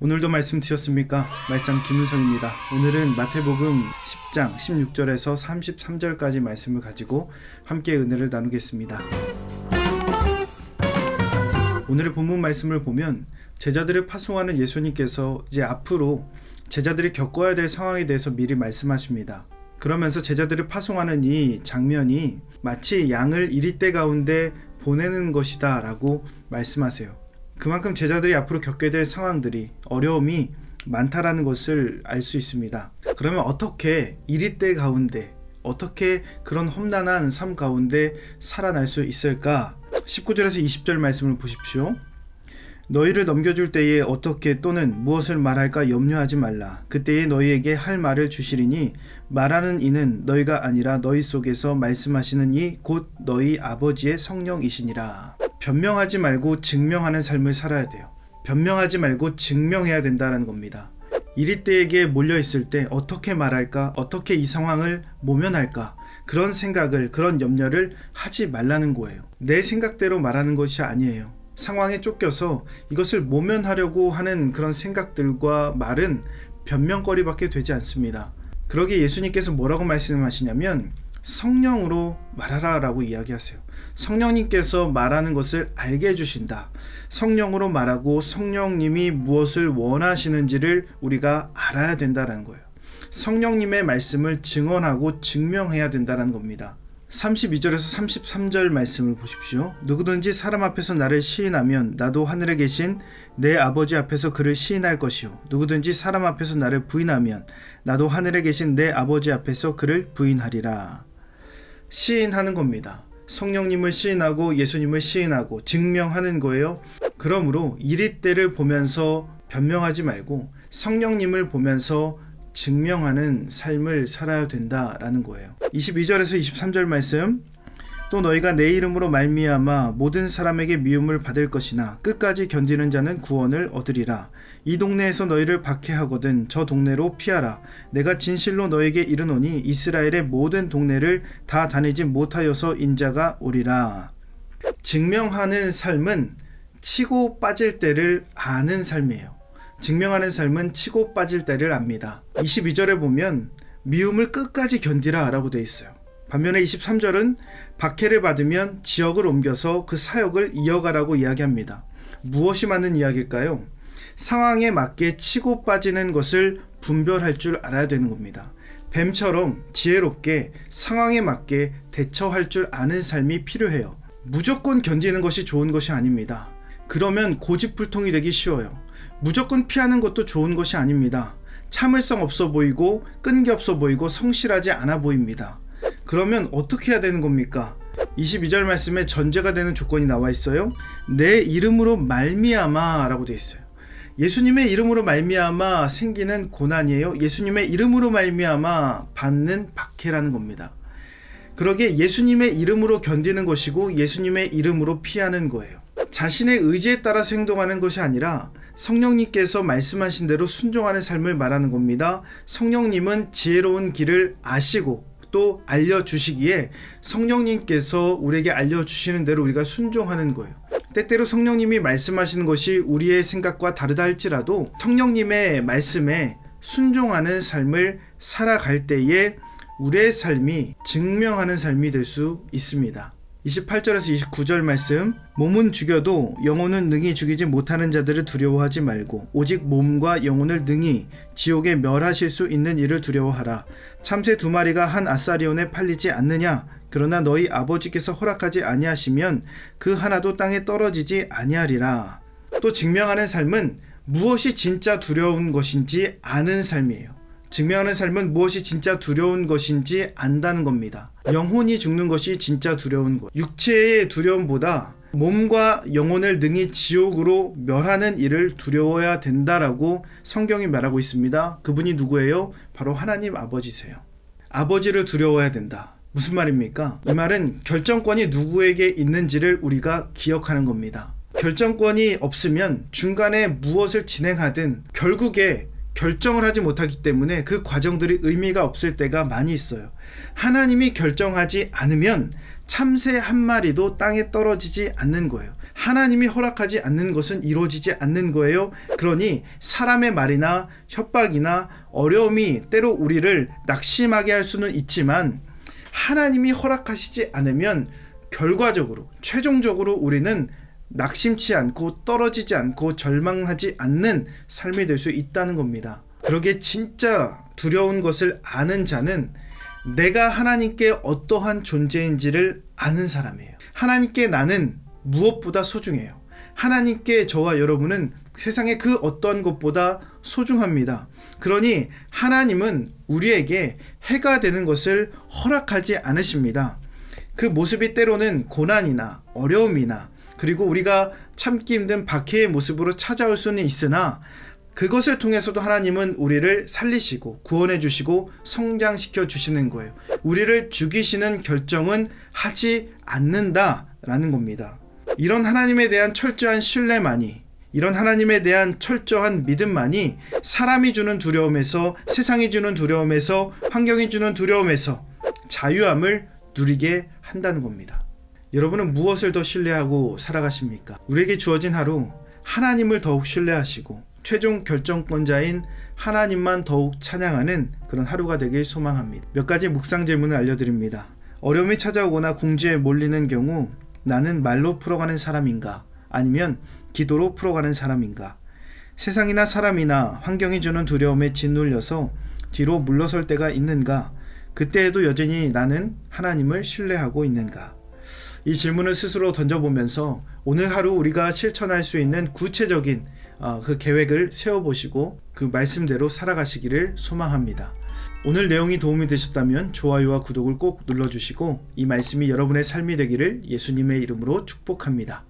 오늘도 말씀 드셨습니까? 말씀 김은성입니다. 오늘은 마태복음 10장 16절에서 33절까지 말씀을 가지고 함께 은혜를 나누겠습니다. 오늘의 본문 말씀을 보면 제자들을 파송하는 예수님께서 이제 앞으로 제자들이 겪어야 될 상황에 대해서 미리 말씀하십니다. 그러면서 제자들을 파송하는 이 장면이 마치 양을 이리대 가운데 보내는 것이다 라고 말씀하세요. 그만큼 제자들이 앞으로 겪게 될 상황들이 어려움이 많다라는 것을 알 수 있습니다. 그러면 어떻게 이리대 가운데 어떻게 그런 험난한 삶 가운데 살아날 수 있을까? 19절에서 20절 말씀을 보십시오. 너희를 넘겨줄 때에 어떻게 또는 무엇을 말할까 염려하지 말라. 그때에 너희에게 할 말을 주시리니 말하는 이는 너희가 아니라 너희 속에서 말씀하시는 이 곧 너희 아버지의 성령이시니라. 변명하지 말고 증명하는 삶을 살아야 돼요. 변명하지 말고 증명해야 된다는 겁니다. 이리때에게 몰려 있을 때 어떻게 말할까, 어떻게 이 상황을 모면할까, 그런 생각을, 그런 염려를 하지 말라는 거예요. 내 생각대로 말하는 것이 아니에요. 상황에 쫓겨서 이것을 모면하려고 하는 그런 생각들과 말은 변명거리밖에 되지 않습니다. 그러기에 예수님께서 뭐라고 말씀하시냐면 성령으로 말하라 라고 이야기하세요. 성령님께서 말하는 것을 알게 해주신다. 성령으로 말하고 성령님이 무엇을 원하시는지를 우리가 알아야 된다는 거예요. 성령님의 말씀을 증언하고 증명해야 된다는 겁니다. 32절에서 33절 말씀을 보십시오. 누구든지 사람 앞에서 나를 시인하면 나도 하늘에 계신 내 아버지 앞에서 그를 시인할 것이요. 누구든지 사람 앞에서 나를 부인하면 나도 하늘에 계신 내 아버지 앞에서 그를 부인하리라. 시인하는 겁니다. 성령님을 시인하고 예수님을 시인하고 증명하는 거예요. 그러므로 이리 때를 보면서 변명하지 말고 성령님을 보면서 증명하는 삶을 살아야 된다라는 거예요. 22절에서 23절 말씀 또 너희가 내 이름으로 말미암아 모든 사람에게 미움을 받을 것이나 끝까지 견디는 자는 구원을 얻으리라. 이 동네에서 너희를 박해하거든 저 동네로 피하라. 내가 진실로 너에게 이르노니 이스라엘의 모든 동네를 다 다니지 못하여서 인자가 오리라. 증명하는 삶은 치고 빠질 때를 아는 삶이에요. 증명하는 삶은 치고 빠질 때를 압니다. 22절에 보면 미움을 끝까지 견디라 라고 되어 있어요. 반면에 23절은 박해를 받으면 지역을 옮겨서 그 사역을 이어가라고 이야기합니다. 무엇이 맞는 이야기일까요? 상황에 맞게 치고 빠지는 것을 분별할 줄 알아야 되는 겁니다. 뱀처럼 지혜롭게 상황에 맞게 대처할 줄 아는 삶이 필요해요. 무조건 견디는 것이 좋은 것이 아닙니다. 그러면 고집불통이 되기 쉬워요. 무조건 피하는 것도 좋은 것이 아닙니다. 참을성 없어 보이고 끈기 없어 보이고 성실하지 않아 보입니다. 그러면 어떻게 해야 되는 겁니까? 22절 말씀에 전제가 되는 조건이 나와 있어요. 내 이름으로 말미암아라고 되어 있어요. 예수님의 이름으로 말미암아 생기는 고난이에요. 예수님의 이름으로 말미암아 받는 박해라는 겁니다. 그러게 예수님의 이름으로 견디는 것이고 예수님의 이름으로 피하는 거예요. 자신의 의지에 따라 행동하는 것이 아니라 성령님께서 말씀하신 대로 순종하는 삶을 말하는 겁니다. 성령님은 지혜로운 길을 아시고 또 알려주시기에 성령님께서 우리에게 알려주시는 대로 우리가 순종하는 거예요. 때때로 성령님이 말씀하시는 것이 우리의 생각과 다르다 할지라도 성령님의 말씀에 순종하는 삶을 살아갈 때에 우리의 삶이 증명하는 삶이 될 수 있습니다. 28절에서 29절 말씀. 몸은 죽여도 영혼은 능히 죽이지 못하는 자들을 두려워하지 말고 오직 몸과 영혼을 능히 지옥에 멸하실 수 있는 일을 두려워하라. 참새 두 마리가 한 아사리온에 팔리지 않느냐? 그러나 너희 아버지께서 허락하지 아니하시면 그 하나도 땅에 떨어지지 아니하리라. 또 증명하는 삶은 무엇이 진짜 두려운 것인지 아는 삶이에요 증명하는 삶은 무엇이 진짜 두려운 것인지 안다는 겁니다. 영혼이 죽는 것이 진짜 두려운 것. 육체의 두려움보다 몸과 영혼을 능히 지옥으로 멸하는 일을 두려워야 된다라고 성경이 말하고 있습니다. 그분이 누구예요? 바로 하나님 아버지세요. 아버지를 두려워야 된다. 무슨 말입니까? 이 말은 결정권이 누구에게 있는지를 우리가 기억하는 겁니다. 결정권이 없으면 중간에 무엇을 진행하든 결국에 결정을 하지 못하기 때문에 그 과정들이 의미가 없을 때가 많이 있어요. 하나님이 결정하지 않으면 참새 한 마리도 땅에 떨어지지 않는 거예요. 하나님이 허락하지 않는 것은 이루어지지 않는 거예요. 그러니 사람의 말이나 협박이나 어려움이 때로 우리를 낙심하게 할 수는 있지만 하나님이 허락하시지 않으면 결과적으로 최종적으로 우리는 낙심치 않고 떨어지지 않고 절망하지 않는 삶이 될 수 있다는 겁니다. 그러게 진짜 두려운 것을 아는 자는 내가 하나님께 어떠한 존재인지를 아는 사람이에요. 하나님께 나는 무엇보다 소중해요. 하나님께 저와 여러분은 세상의 그 어떠한 것보다 소중합니다. 그러니 하나님은 우리에게 해가 되는 것을 허락하지 않으십니다. 그 모습이 때로는 고난이나 어려움이나 그리고 우리가 참기 힘든 박해의 모습으로 찾아올 수는 있으나 그것을 통해서도 하나님은 우리를 살리시고 구원해 주시고 성장시켜 주시는 거예요. 우리를 죽이시는 결정은 하지 않는다라는 겁니다. 이런 하나님에 대한 철저한 신뢰만이 이런 하나님에 대한 철저한 믿음만이 사람이 주는 두려움에서 세상이 주는 두려움에서 환경이 주는 두려움에서 자유함을 누리게 한다는 겁니다. 여러분은 무엇을 더 신뢰하고 살아가십니까? 우리에게 주어진 하루 하나님을 더욱 신뢰하시고 최종 결정권자인 하나님만 더욱 찬양하는 그런 하루가 되길 소망합니다. 몇 가지 묵상 질문을 알려드립니다. 어려움이 찾아오거나 궁지에 몰리는 경우 나는 말로 풀어가는 사람인가? 아니면 기도로 풀어가는 사람인가? 세상이나 사람이나 환경이 주는 두려움에 짓눌려서 뒤로 물러설 때가 있는가? 그때에도 여전히 나는 하나님을 신뢰하고 있는가? 이 질문을 스스로 던져보면서 오늘 하루 우리가 실천할 수 있는 구체적인 어, 그 계획을 세워보시고 그 말씀대로 살아가시기를 소망합니다. 오늘 내용이 도움이 되셨다면 좋아요와 구독을 꼭 눌러주시고 이 말씀이 여러분의 삶이 되기를 예수님의 이름으로 축복합니다.